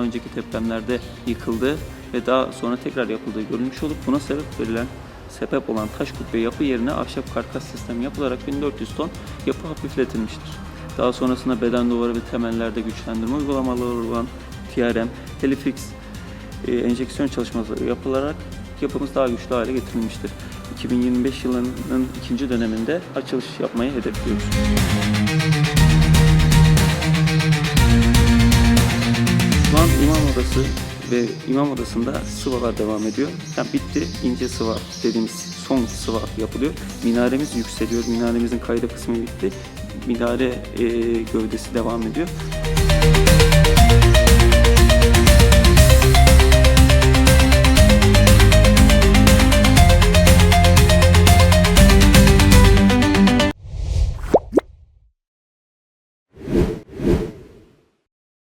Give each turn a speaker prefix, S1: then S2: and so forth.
S1: önceki depremlerde yıkıldığı ve daha sonra tekrar yapıldığı görülmüş olup buna sebep verilen sebep olan taş kubbe yapı yerine ahşap karkas sistemi yapılarak 1400 ton yapı hafifletilmiştir. Daha sonrasında beden duvarı ve temellerde güçlendirme uygulamaları olan TRM, Helifix, e, enjeksiyon çalışmaları yapılarak yapımız daha güçlü hale getirilmiştir. 2025 yılının ikinci döneminde açılış yapmayı hedefliyoruz. Odası ve imam odasında sıvalar devam ediyor. Yani bitti, ince sıva dediğimiz son sıva yapılıyor. Minaremiz yükseliyor, minaremizin kayda kısmı bitti. Minare e, gövdesi devam ediyor.